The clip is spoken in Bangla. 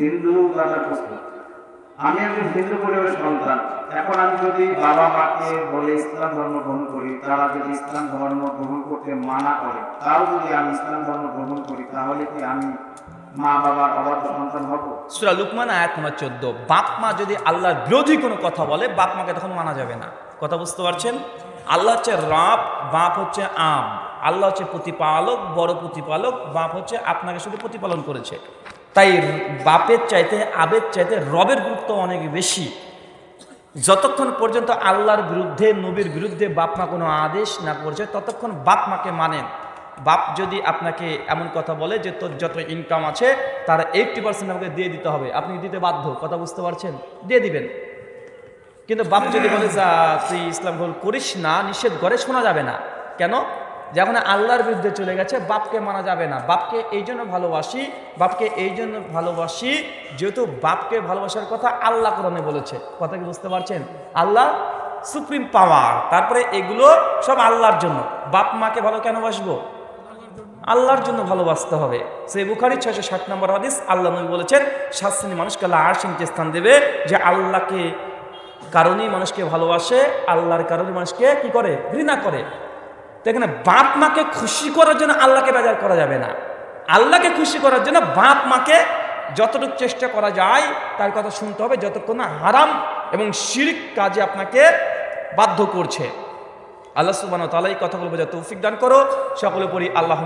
হিন্দু দাদা প্রশ্ন আমি একজন হিন্দু পরিবারের সন্তান। এখন আমি যদি বাবা মাকে বলে ইসলাম ধর্ম গ্রহণ করি, তারা যদি ইসলাম ধর্ম গ্রহণ করতে মানা করে, তাও যদি আমি ইসলাম ধর্ম গ্রহণ করি, তাহলে কি আমি মা বাবার অবাধ সন্তান হব? সুরা লুকমান, আয়াত নম্বর চোদ্দ। বাপ যদি আল্লাহর বিরোধী কোনো কথা বলে, বাপ মাকে তখন মানা যাবে না। কথা বুঝতে পারছেন? আল্লাহ হচ্ছে রাব, বাপ হচ্ছে আম। আল্লাহ হচ্ছে প্রতিপালক, বড় প্রতিপালক, বাপ হচ্ছে আপনাকে শুধু প্রতিপালন করেছে। তাই বাপের চাইতে, আবের চাইতে রবের গুরুত্ব অনেক বেশি। যতক্ষণ পর্যন্ত আল্লাহর বিরুদ্ধে, নবীর বিরুদ্ধে বাপ মা কোনো আদেশ না করছে, ততক্ষণ বাপ মাকে মানেন। বাপ যদি আপনাকে এমন কথা বলে যে তোর যত ইনকাম আছে, তার এইটটি পার্সেন্ট আমাকে দিয়ে দিতে হবে। আপনি দিতে বাধ্য, কথা বুঝতে পারছেন? দিয়ে দিবেন। কিন্তু বাপ যদি বলে, যা, তুই ইসলাম গ্রহণ করিস না, নিষেধ করে, শোনা যাবে না। কেন? যখন আল্লাহর বিরুদ্ধে চলে গেছে, বাপকে মানা যাবে না। বাপকে এই জন্য ভালোবাসি, বাপকে এই জন্য ভালোবাসি, যেহেতু বাপকে ভালোবাসার কথা আল্লাহ কোরআনে বলেছে। কথা কি বুঝতে পারছেন? Allah supreme power. তারপরে এগুলো সব আল্লাহর জন্য। বাপ মাকে ভালো কেন বাসবো? আল্লাহর জন্য ভালোবাসতে হবে। সেই বুখারি ছয়শো ষাট নম্বর হাদিস আল্লাহ নবী বলেছেন সাত মানুষকে আল্লাহ আর শ্রেণীতে স্থান দেবে যে আল্লাহকে, কারণেই মানুষকে ভালোবাসে, আল্লাহর কারণে মানুষকে কি করে? ঘৃণা করে। এখানে বাপ মাকে খুশি করার জন্য আল্লাহকে বেজার করা যাবে না। আল্লাহকে খুশি করার জন্য বাপ মাকে যতটুকু চেষ্টা করা যায়, তার কথা শুনতে হবে, যতক্ষণ না হারাম এবং শিরিক কাজে আপনাকে বাধ্য করছে। আল্লাহ সুবান তালা এই কথাগুলো বোঝা তৌফিক দান করো। সকলে পড়ি আল্লাহ